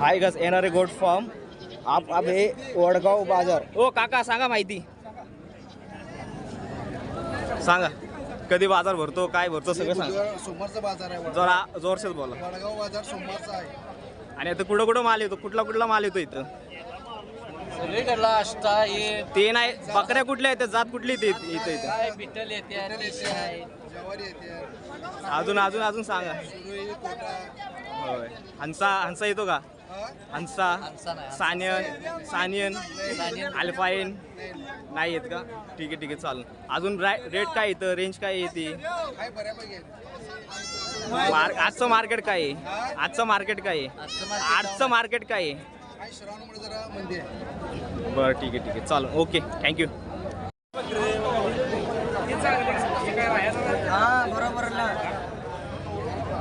हाय गस येणारे goat farm. आप अब हे वडगाव बाजार. ओ काका सांगा माहिती. सांगा. कधी बाजार भरतो काय भरतो सगळं सांगा. सोमवारचा बाजार आहे वडगाव. जरा जोरशेच बोला. वडगाव बाजार सोमवारचा आहे. आणि आता कुठं कुठं माल येतो? कुठला कुठला माल येतो इथं? सगळीकडला हे ते नाही बकऱ्या कुठल्या आहेत जात कुठली येते इथं इथं? काय येते देशी आहे. जवारी येते. अजून अजून अजून सांगा. सुरई कोटा. होय. हंसा हंसा येतो का? हंसा. सानियन सानियन. अल्फाईन नाही येत का? ठीक आहे ठीक आहे चालेल. अजून रेट काय येतं? रेंज काय येते? काय बऱ्यापैकी. आहे. मार आजचं मार्केट काय आहे? आजचं मार्केट काय आहे? आजचं मार्केट काय आहे? बरं ठीक आहे ठीक आहे. चालेल. ओके थँक्यू हा बरोबर ना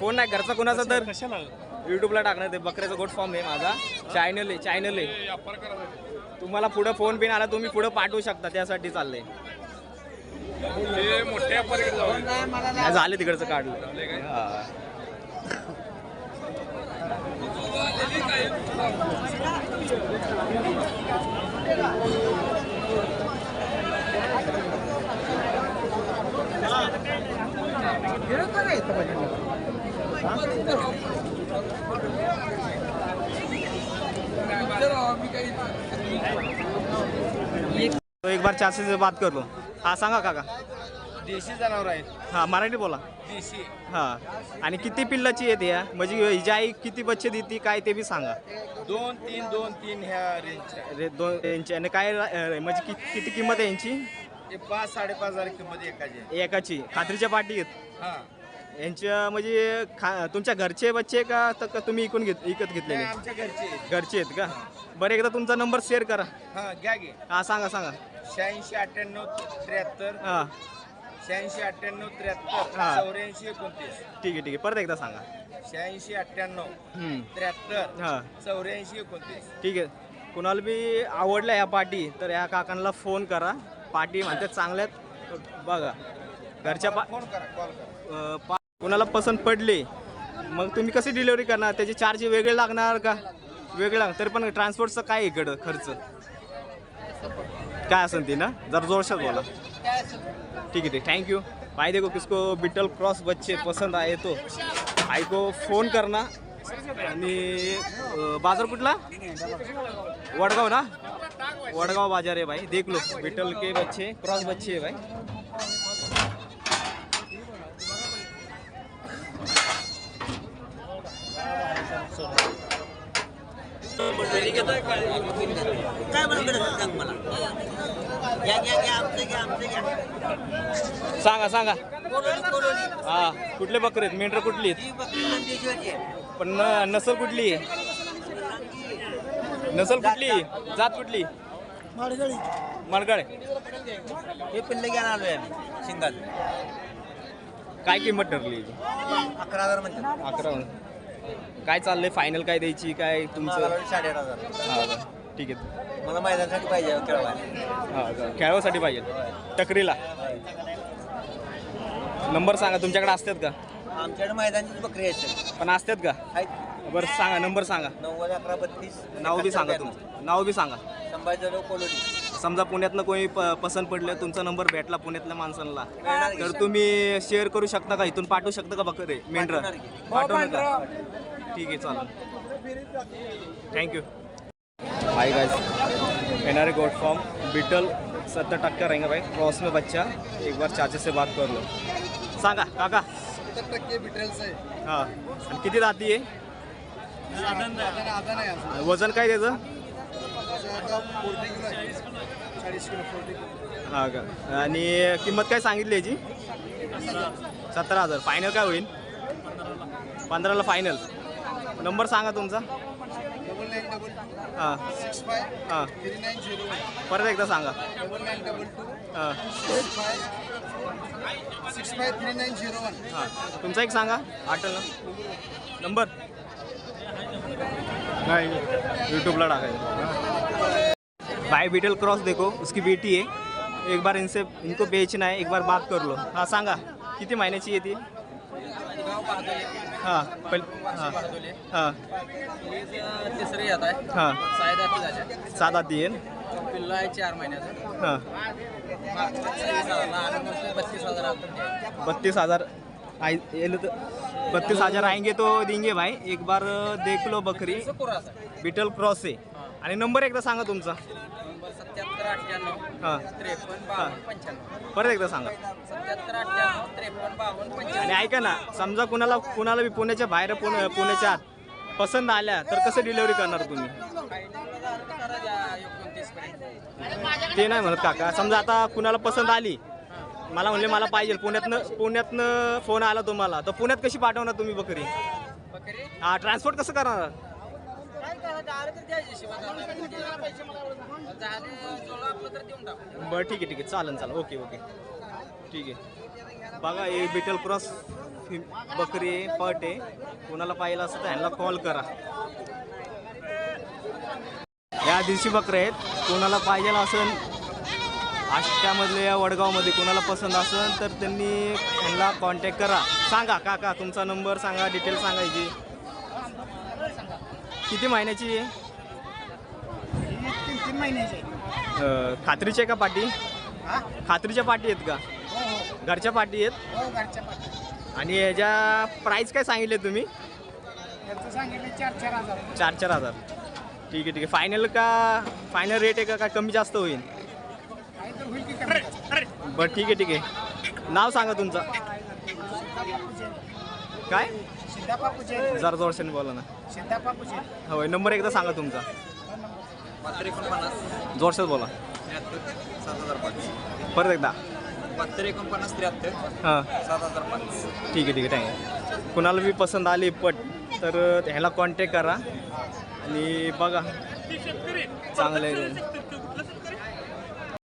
फोन नाही घरचा कोणाचा तर? युट्यूबला टाकणार ते बकऱ्याचा गोट फॉर्म आहे माझा. चॅनल आहे चॅनल आहे. तुम्हाला पुढं फोन पिन आला तुम्ही पुढं पाठवू शकता त्यासाठी चाललंय. झाले तिकडचं काढलं. हा. तो एक बार चारशे से बात कर लो हा सांगा काका. देशी जनावर आहे हा मराठी बोला. देशी. हा आणि किती पिल्लाची येते या? म्हणजे हिची आई किती बच्चे देते काय ते बी सांगा. दोन तीन दोन तीन ह्या रेंजच्या रे दोन यांची आणि काय अं, म्हणजे कि- किती किंमत आहे यांची? पाच साडेपाच हजार किंमत एकाची आहे. एकाची. खात्रीच्या पाठी आहेत? हा. यांच्या म्हणजे खा तुमच्या घरचे बच्चे का तर का तुम्ही इकून घेत इकत घेतलेले? आमच्या घरचे आहेत. घरचे आहेत का? बरं एकदा तुमचा नंबर शेअर करा. हा घ्या घे हा सांगा सांगा. शहाऐंशी अठ्ठ्याण्णव त्र्याहत्तर हा. शहाऐंशी अठ्ठ्याण्णव त्र्याहत्तर हा. चौऱ्याऐंशी एकोणतीस. ठीक आहे ठीक आहे. परत एकदा सांगा. शहाऐंशी अठ्ठ्याण्णव हम्म. त्र्याहत्तर हा. चौऱ्याऐंशी एकोणतीस. ठीक आहे. कुणाला बी आवडल्या ह्या पार्टी तर या काकांना फोन करा. पार्टी म्हणतात चांगल्यात. बघा. घरच्या पा फोन करा कॉल करा. अं, पा कुणाला पसंत पडली मग तुम्ही कशी डिलिव्हरी करणार? त्याचे चार्ज वेगळे लागणार का? वेगळे लागणार. तरी पण ट्रान्सपोर्टचं काय इकडं खर्च? काय असेल ती ना? जरा जोरशात बोला. ठीक आहे ठीक. थँक्यू यू भाई देखो किसको बिटल क्रॉस बच्चे पसंद आहे तो. ऐको फोन करना. आणि बाजार कुठला? वडगाव ना? वडगाव बाजार आहे भाई. देख लो. बिटल के बच्चे क्रॉस बच्चे आहे भाई. काय सांग मला घ्या घ्या घ्या आमचं घ्या आमचं घ्या सांगा. हा कुठले बकरे आहेत? मेंढर कुठली आहेत? ही बकरी नंदेश्वरची आहे पण न- नसल कुठली? नसल कुठली? जात कुठली? मडगळ. हे पिल्ले घ्या आलोय आम्ही सिंगल काय किंमत ठरली याची? अकरा हजार म्हणतात. अकरा काय चाललंय? फायनल काय द्यायची? काय तुमचं? हजार. हा का? ठीक आहे. मला मैदानासाठी पाहिजे खेळवायला हा का? खेळासाठी पाहिजे. टकरीला. नंबर सांगा तुमच्याकडे असतात का? आमच्याकडे मैदानाचीच बकरी आहेत पण असतात का? आहेत. बरं सांगा नंबर सांगा. नव्वद अकरा बत्तीस नाव बी सांगा तुमचं. नाव बी सांगा. संभाजी कोलोनी समजा पुण्यातनं कोणी प पसंत पडलं तुमचा नंबर भेटला पुण्यातल्या माणसांना? तर तुम्ही शेअर करू शकता का? इथून पाठवू शकता का बकरे मेंढर पाठवणार की? पाठवणार का? ठीक आहे चालेल. थँक्यू हाय गाइस एनआर गोट फॉर्म बिटल सत्तर टक्का रहेंगे भाई. क्रॉस में बच्चा एक बार चाचा से बात कर लो. सांगा काका. सत्तर टक्के बिटेल्स आहे हां. आणि किती राहती आहे. वजन काय त्याचं? हा का? आणि किंमत काय सांगितली याची? सतरा हजार. फायनल काय होईल? पंधराला फायनल नंबर सांगा तुमचा. हां. सिक्स हां. परत एकदा सांगा. हां. तुमचा एक सांगा. आठ ना नंबर नाही यूट्यूबला टाकायचं. भाई बीटल क्रॉस देखो उसकी बेटी है। एक बार इनसे इनको बेचना है एक बार बात कर लो। हाँ सांगा किती महिन्याची येते हां हां हां। तिसरी येत आहे हां सात आधी येईल पिल्ला आहे चार महिन्याचा हां। बत्तीस हजार बत्तीस हजार आई बत्तीस हजार आएंगे तो देंगे भाई। एक बार देख लो बकरी। बिटल बीटल क्रॉस आहे आणि नंबर एकदा सांगा तुमचा. नंबर सत्याहत्तर अठ्ठ्याण्णव हां. त्रेपन्न बावन्न पंच्याण्णव. परत एकदा सांगा. सत्याहत्तर अठ्ठ्याण्णव त्रेपन्न बावन्न आणि ऐका ना समजा कुणाला कुणाला बी पुण्याच्या बाहेर पुणे पुण्याच्या आत पसंत आल्या तर कसं डिलिव्हरी करणार तुम्ही? ते नाही म्हणत काका. समजा आता कुणाला पसंत आली मला म्हणले मला पाहिजे. पुण्यातनं पुण्यातनं फोन आला तुम्हाला तर पुण्यात कशी पाठवणार तुम्ही बकरी? बकरी? हा ट्रान्सपोर्ट कसं करणार? बरं ठीक आहे ठीक आहे. चालेल चालेल ओके ओके. ठीक आहे. बघा हे बिटल क्रॉस फि- बकरी आहे पट आहे. कोणाला पाहिलं असं तर ह्यांना कॉल करा. या दिवशी बकऱ्या आहेत. कोणाला पाहिजे असेल आष्ट्यामधले या वडगावमध्ये कोणाला पसंत असेल तर त्यांनी ह्यांना कॉन्टॅक्ट करा. सांगा काका तुमचा नंबर सांगा डिटेल सांगायची किती महिन्याची आहे? तीन तीन महिन्याचे अं, खात्रीची आहे का पाटी? हा? खात्रीच्या पाटी आहेत का? हो हो. घरच्या पाटी आहेत? हो घरच्या पाठी आणि याच्या प्राईस काय सांगितले तुम्ही? याचं सांगितले चार चार हजार. चार चार हजार. ठीक आहे ठीक आहे. फायनल का फायनल रेट आहे का काय कमी जास्त होईल? काही तर होईल की कमी. बरं ठीक आहे ठीक आहे. नाव सांगा तुमचं. काय? सिद्धापा पुजेरी जरा जोरशाने बोला ना. पुजेरी होय नंबर एकदा सांगा तुमचा. बहात्तर एकोणपन्नास जोरशात बोला. त्र्याहत्तर सात हजार पाच परत एकदा. बहात्तर एकोणपन्नास त्र्याहत्तर हां. सात हजार पाच ठीक आहे ठीक आहे. थँक्यू कुणाला बी पसंत आली पट तर ह्याला कॉन्टॅक्ट करा. आणि बघा. चांगलं आहे.